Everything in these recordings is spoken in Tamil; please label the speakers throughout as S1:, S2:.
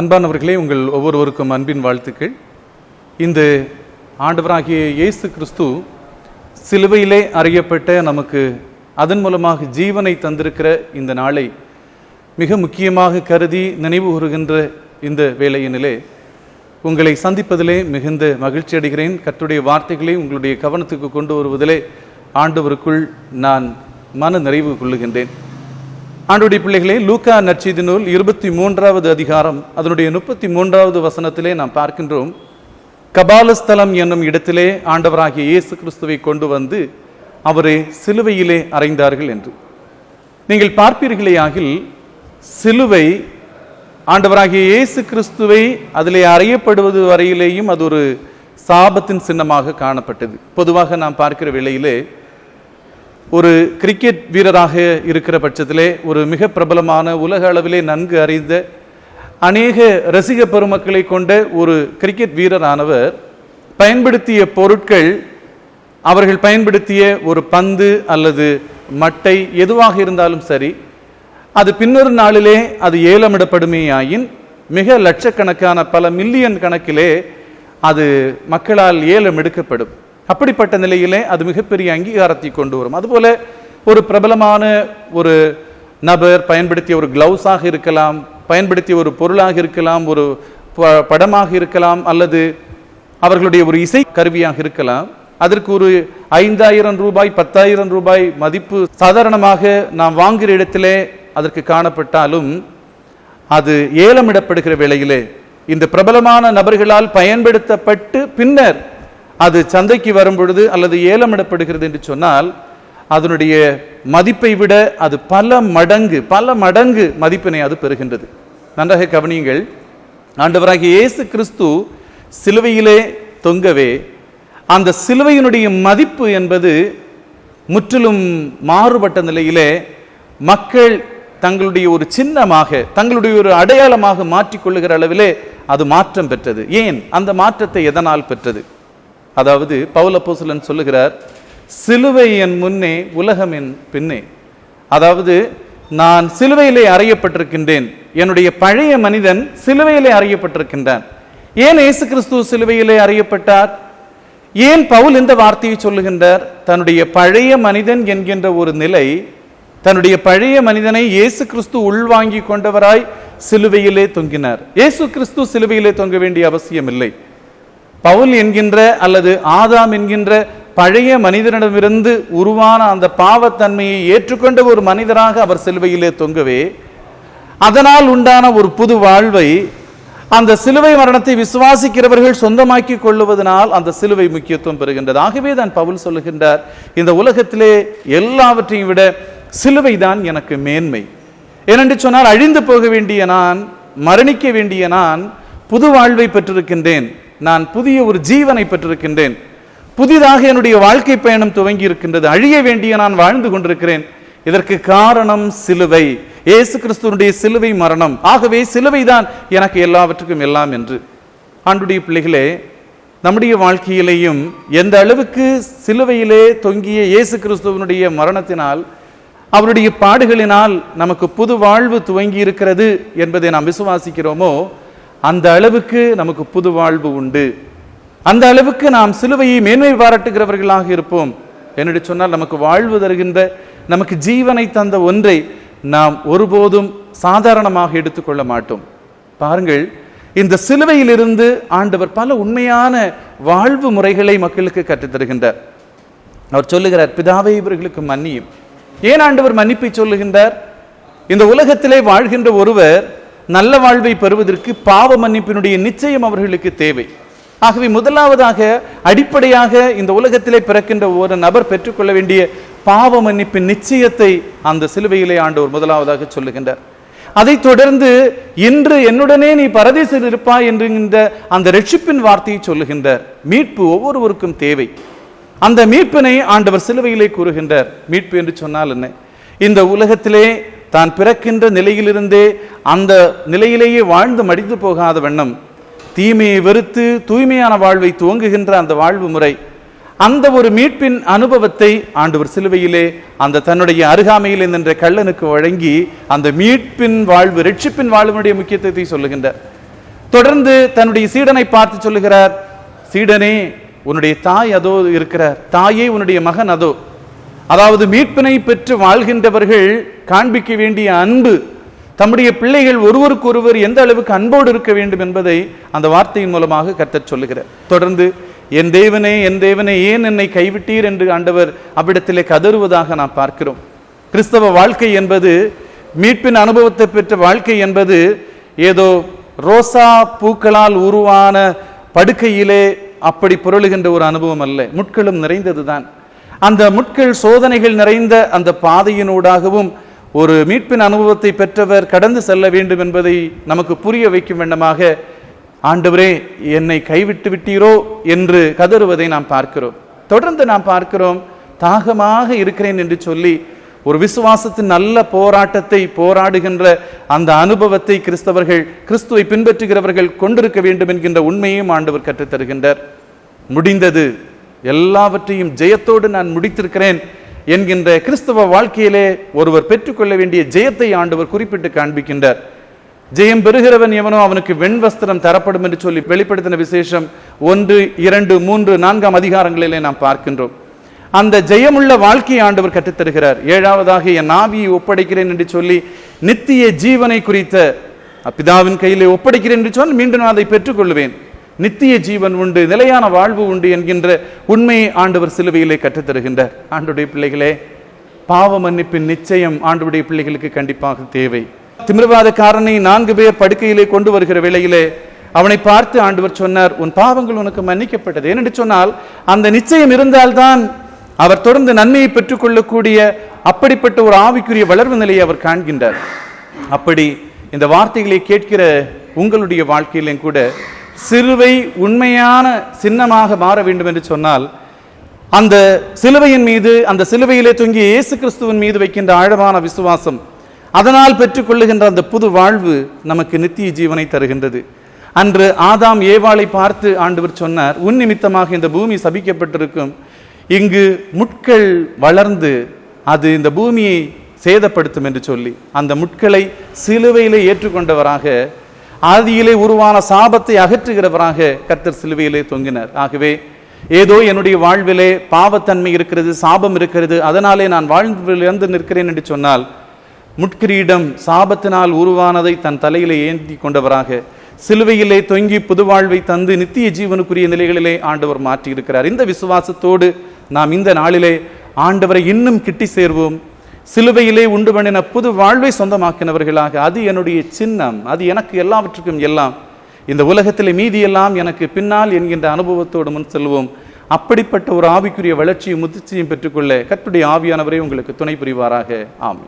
S1: அன்பானவர்களே உங்கள் ஒவ்வொருவருக்கும் அன்பின் வாழ்த்துக்கள். இந்த ஆண்டவராகிய இயேசு கிறிஸ்து சிலுவையிலே அறியப்பட்ட நமக்கு அதன் மூலமாக ஜீவனை தந்திருக்கிற இந்த நாளை மிக முக்கியமாக கருதி நினைவு கூறுகின்ற இந்த வேளையினிலே உங்களை சந்திப்பதிலே மிகுந்த மகிழ்ச்சி அடைகிறேன். கத்துடைய வார்த்தைகளை உங்களுடைய கவனத்துக்கு கொண்டு வருவதிலே ஆண்டவருக்குள் நான் மன நிறைவு கொள்ளுகின்றேன். ஆண்டுடைய பிள்ளைகளே லூக்கா நற்செய்தி நூல் இருபத்தி மூன்றாவது அதிகாரம் அதனுடைய முப்பத்தி மூன்றாவது வசனத்திலே நாம் பார்க்கின்றோம். கபாலஸ்தலம் என்னும் இடத்திலே ஆண்டவராகிய இயேசு கிறிஸ்துவை கொண்டு வந்து அவரை சிலுவையிலே அறைந்தார்கள் என்று. நீங்கள் பார்ப்பீர்களேயாகில் சிலுவை ஆண்டவராகிய இயேசு கிறிஸ்துவை அதிலே அறையப்படுவது வரையிலேயும் அது ஒரு சாபத்தின் சின்னமாக காணப்பட்டது. பொதுவாக நாம் பார்க்கிற வேளையிலே ஒரு கிரிக்கெட் வீரராக இருக்கிற பட்சத்திலே ஒரு மிக பிரபலமான உலக அளவிலே நன்கு அறிந்த அநேக ரசிக பெருமக்களை கொண்ட ஒரு கிரிக்கெட் வீரரானவர் பயன்படுத்திய பொருட்கள் அவர்கள் பயன்படுத்திய ஒரு பந்து அல்லது மட்டை எதுவாக இருந்தாலும் சரி அது பின்னொரு நாளிலே அது ஏலமிடப்படுமேயாயின் மிக லட்சக்கணக்கான பல மில்லியன் கணக்கிலே அது மக்களால் ஏலம் எடுக்கப்படும் அப்படிப்பட்ட நிலையிலே அது மிகப்பெரிய அங்கீகாரத்தை கொண்டு வரும். அதுபோல ஒரு பிரபலமான ஒரு நபர் பயன்படுத்திய ஒரு கிளவுஸாக இருக்கலாம் பயன்படுத்திய ஒரு பொருளாக இருக்கலாம் ஒரு ப- படமாக இருக்கலாம் அல்லது அவர்களுடைய ஒரு இசை கருவியாக இருக்கலாம். அதற்கு ஒரு ஐந்தாயிரம் ரூபாய் பத்தாயிரம் ரூபாய் மதிப்பு சாதாரணமாக நாம் வாங்குகிற இடத்திலே அதற்கு காணப்பட்டாலும் அது ஏலமிடப்படுகிற வேளையிலே இந்த பிரபலமான நபர்களால் பயன்படுத்தப்பட்டு பின்னர் அது சந்தைக்கு வரும் பொழுது அல்லது ஏலமிடப்படுகிறது என்று சொன்னால் அதனுடைய மதிப்பை விட அது பல மடங்கு பல மடங்கு மதிப்பினை அது பெறுகின்றது. நன்றாக கவனியுங்கள். ஆண்டவராகிய இயேசு கிறிஸ்து சிலுவையிலே தொங்கவே அந்த சிலுவையினுடைய மதிப்பு என்பது முற்றிலும் மாறுபட்ட நிலையிலே மக்கள் தங்களுடைய ஒரு சின்னமாக தங்களுடைய ஒரு அடையாளமாக மாற்றிக்கொள்ளுகிற அளவிலே அது மாற்றம் பெற்றது. ஏன்? அந்த மாற்றத்தை எதனால் பெற்றது? அதாவது பவுலப்போசலன் சொல்லுகிறார் சிலுவை என் முன்னே உலகம் என் பின்னே. அதாவது நான் சிலுவையிலே அறையப்பட்டிருக்கின்றேன். என்னுடைய பழைய மனிதன் சிலுவையிலே அறையப்பட்டிருக்கின்றான். ஏன் இயேசு கிறிஸ்து சிலுவையிலே அறையப்பட்டார்? ஏன் பவுல் இந்த வார்த்தையை சொல்லுகின்றார்? தன்னுடைய பழைய மனிதன் என்கின்ற ஒரு நிலை தன்னுடைய பழைய மனிதனை இயேசு கிறிஸ்து உள்வாங்கி கொண்டவராய் சிலுவையிலே தொங்கினார். இயேசு கிறிஸ்து சிலுவையிலே தொங்க வேண்டிய அவசியம் இல்லை பவுல் என்கின்ற அல்லது ஆதாம் என்கின்ற பழைய மனிதனிடமிருந்து உருவான அந்த பாவத்தன்மையை ஏற்றுக்கொண்ட ஒரு மனிதராக அவர் சிலுவையிலே தொங்கவே அதனால் உண்டான ஒரு புது வாழ்வை அந்த சிலுவை மரணத்தை விசுவாசிக்கிறவர்கள் சொந்தமாக்கி கொள்ளுவதனால் அந்த சிலுவை முக்கியத்துவம் பெறுகின்றது. ஆகவே தான் பவுல் சொல்லுகின்றார் இந்த உலகத்திலே எல்லாவற்றையும் விட சிலுவை தான் எனக்கு மேன்மை. ஏனென்று சொன்னால் அழிந்து போக வேண்டிய நான் மரணிக்க வேண்டிய நான் புது வாழ்வை பெற்றிருக்கின்றேன். நான் புதிய ஒரு ஜீவனை பெற்றிருக்கின்றேன். புதிதாக என்னுடைய வாழ்க்கை பயணம் துவங்கி இருக்கின்றது அழிய வேண்டிய நான் வாழ்ந்து கொண்டிருக்கிறேன். இதற்கு காரணம் சிலுவை. இயேசு கிறிஸ்துவனுடைய சிலுவை மரணம். ஆகவே சிலுவை தான் எனக்கு எல்லாவற்றுக்கும் எல்லாம் என்று. ஆண்டுடைய பிள்ளைகளே நம்முடைய வாழ்க்கையிலேயும் எந்த அளவுக்கு சிலுவையிலே தொங்கிய இயேசு கிறிஸ்துவனுடைய மரணத்தினால் அவருடைய பாடுகளினால் நமக்கு புது வாழ்வு துவங்கி இருக்கிறது என்பதை நாம் விசுவாசிக்கிறோமோ அந்த அளவுக்கு நமக்கு புது வாழ்வு உண்டு. அந்த அளவுக்கு நாம் சிலுவையை மேன்மை பாராட்டுகிறவர்களாக இருப்போம். என்னடி சொன்னால் நமக்கு வாழ்வு தருகின்ற நமக்கு ஜீவனை தந்த ஒன்றை நாம் ஒருபோதும் சாதாரணமாக எடுத்துக்கொள்ள மாட்டோம். பாருங்கள் இந்த சிலுவையிலிருந்து ஆண்டவர் பல உண்மையான வாழ்வு முறைகளை மக்களுக்கு கற்றுத் தருகின்றார். அவர் சொல்லுகிறார் பிதாவை இவர்களுக்கு மன்னியும். ஏன் ஆண்டவர் மன்னிப்பை சொல்லுகின்றார்? இந்த உலகத்திலே வாழ்கின்ற ஒருவர் நல்ல வாழ்வை பெறுவதற்கு பாவ மன்னிப்பினுடைய நிச்சயம் அவர்களுக்கு தேவை. ஆகவே முதலாவதாக அடிப்படையாக இந்த உலகத்திலே பிறக்கின்ற ஒரு நபர் பெற்றுக்கொள்ள வேண்டிய பாவ மன்னிப்பின் நிச்சயத்தை அந்த சிலுவையிலே ஆண்டவர் முதலாவதாக சொல்லுகின்றார். அதைத் தொடர்ந்து இன்று என்னுடனே நீ பரதேசில் இருப்பாய் என்கின்ற அந்த ரட்சிப்பின் வார்த்தையை சொல்லுகின்றார். மீட்பு ஒவ்வொருவருக்கும் தேவை. அந்த மீட்பினை ஆண்டவர் சிலுவையிலே கூறுகின்றார். மீட்பு என்று சொன்னால் என்ன? இந்த உலகத்திலே தான் பிறக்கின்ற நிலையிலிருந்தே அந்த நிலையிலேயே வாழ்ந்து மடிந்து போகாத வண்ணம் தீமையை வெறுத்து தூய்மையான வாழ்வை துவங்குகின்ற அந்த வாழ்வு முறை அந்த ஒரு மீட்பின் அனுபவத்தை ஆண்டவர் சிலுவையிலே அந்த தன்னுடைய அருகாமையில் நின்ற கள்ளனுக்கு வழங்கி அந்த மீட்பின் வாழ்வு ரட்சிப்பின் வாழ்வினுடைய முக்கியத்துவத்தை சொல்லுகின்றார். தொடர்ந்து தன்னுடைய சீடனை பார்த்து சொல்லுகிறார் சீடனே உன்னுடைய தாய் அதோ இருக்கிறார். தாயே உன்னுடைய மகன் அதோ. அதாவது மீட்பினை பெற்று வாழ்கின்றவர்கள் காண்பிக்க வேண்டிய அன்பு தம்முடைய பிள்ளைகள் ஒருவருக்கொருவர் எந்த அளவுக்கு அன்போடு இருக்க வேண்டும் என்பதை அந்த வார்த்தையின் மூலமாக கத்தச் சொல்லுகிறார். தொடர்ந்து என் தேவனே என் தேவனே ஏன் என்னை கைவிட்டீர்? என்று ஆண்டவர் அவ்விடத்திலே கதறுவதாக நாம் பார்க்கிறோம். கிறிஸ்தவ வாழ்க்கை என்பது மீட்பின் அனுபவத்தை பெற்ற வாழ்க்கை என்பது ஏதோ ரோசா பூக்களால் உருவான படுக்கையிலே அப்படி புரளுகின்ற ஒரு அனுபவம் அல்ல. முட்களும் நிறைந்ததுதான். அந்த முட்கள் சோதனைகள் நிறைந்த அந்த பாதையினூடாகவும் ஒரு மீட்பின் அனுபவத்தை பெற்றவர் கடந்து செல்ல வேண்டும் என்பதை நமக்கு புரிய வைக்கும் வண்ணமாக ஆண்டவரே என்னை கைவிட்டு விட்டீரோ? என்று கதறுவதை நாம் பார்க்கிறோம். தொடர்ந்து நாம் பார்க்கிறோம் தாகமாக இருக்கிறேன் என்று சொல்லி ஒரு விசுவாசத்தின் நல்ல போராட்டத்தை போராடுகின்ற அந்த அனுபவத்தை கிறிஸ்தவர்கள் கிறிஸ்துவை பின்பற்றுகிறவர்கள் கொண்டிருக்க வேண்டும் என்கின்ற உண்மையும் ஆண்டவர் கற்றுத்தருகின்றார். முடிந்தது. எல்லாவற்றையும் ஜெயத்தோடு நான் முடித்திருக்கிறேன் என்கின்ற கிறிஸ்தவ வாழ்க்கையிலே ஒருவர் பெற்றுக்கொள்ள வேண்டிய ஜெயத்தை ஆண்டவர் குறிப்பிட்டு காண்பிக்கின்றார். ஜெயம் பெறுகிறவன் எவனோ அவனுக்கு வெண்வஸ்திரம் தரப்படும் என்று சொல்லி வெளிப்படுத்தின விசேஷம் ஒன்று இரண்டு மூன்று நான்காம் அதிகாரங்களிலே நாம் பார்க்கின்றோம். அந்த ஜெயமுள்ள வாழ்க்கையை ஆண்டவர் கற்றுத்தருகிறார். ஏழாவதாக என் ஆவியை ஒப்படைக்கிறேன் என்று சொல்லி நித்திய ஜீவனை குறித்த பிதாவின் கையிலே ஒப்படைக்கிறேன் என்று சொன்னால் மீண்டும் நான் அதை பெற்றுக்கொள்வேன். நித்திய ஜீவன் உண்டு நிலையான வாழ்வு உண்டு என்கின்ற உண்மையை ஆண்டவர் சிலுவையிலே கற்றுத்தருகின்றார். ஆண்டுடைய பிள்ளைகளே பாவ மன்னிப்பின் நிச்சயம் ஆண்டுடைய பிள்ளைகளுக்கு கண்டிப்பாக தேவை. திமிர்வாதக்காரனை நான்கு பேர் படுக்கையிலே கொண்டு வருகிற வேளையிலே அவனை பார்த்து ஆண்டவர் சொன்னார் உன் பாவங்கள் உனக்கு மன்னிக்கப்பட்டது. ஏனென்று சொன்னால் அந்த நிச்சயம் இருந்தால்தான் அவர் தொடர்ந்து நன்மையை பெற்றுக்கொள்ளக்கூடிய அப்படிப்பட்ட ஒரு ஆவிக்குரிய வளர்வு நிலையை அவர் காண்கின்றார். அப்படி இந்த வார்த்தைகளை கேட்கிற உங்களுடைய வாழ்க்கையிலும் கூட சிலுவை உண்மையான சின்னமாக மாற வேண்டும் என்று சொன்னால் அந்த சிலுவையின் மீது அந்த சிலுவையிலே தொங்கிய இயேசு கிறிஸ்துவின் மீது வைக்கின்ற ஆழமான விசுவாசம் அதனால் பெற்றுக்கொள்ளுகின்ற அந்த புது வாழ்வு நமக்கு நித்திய ஜீவனை தருகின்றது. அன்று ஆதாம் ஏவாளை பார்த்து ஆண்டவர் சொன்னார் உன் நிமித்தமாக இந்த பூமி சபிக்கப்பட்டிருக்கும். இங்கு முட்கள் வளர்ந்து அது இந்த பூமியை சேதப்படுத்தும் என்று சொல்லி அந்த முட்களை சிலுவையிலே ஏற்றுக்கொண்டவராக ஆதியிலே உருவான சாபத்தை அகற்றுகிறவராக கர்த்தர் சிலுவையிலே தொங்கினார். ஆகவே ஏதோ என்னுடைய வாழ்விலே பாவத்தன்மை இருக்கிறது சாபம் இருக்கிறது அதனாலே நான் வாழ்ந்து இழந்து நிற்கிறேன் என்று சொன்னால் முட்கிரீடம் சாபத்தினால் உருவானதை தன் தலையிலே ஏந்தி கொண்டவராக சிலுவையிலே தொங்கி புது வாழ்வை தந்து நித்திய ஜீவனுக்குரிய நிலைகளிலே ஆண்டவர் மாற்றியிருக்கிறார். இந்த விசுவாசத்தோடு நாம் இந்த நாளிலே ஆண்டவரை இன்னும் கிட்டி சேர்வோம். சிலுவையிலே உண்டு பண்ணின புது வாழ்வை சொந்தமாக்கினவர்களாக அது என்னுடைய சின்னம் அது எனக்கு எல்லாவற்றுக்கும் எல்லாம். இந்த உலகத்திலே மீதியெல்லாம் எனக்கு பின்னால் என்கின்ற அனுபவத்தோடு முன் செல்வோம். அப்படிப்பட்ட ஒரு ஆவிக்குரிய வளர்ச்சியும் முதிர்ச்சியும் பெற்றுக்கொள்ள கற்றுடைய ஆவியானவரே உங்களுக்கு துணை புரிவாராக. ஆமை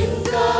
S2: Inca.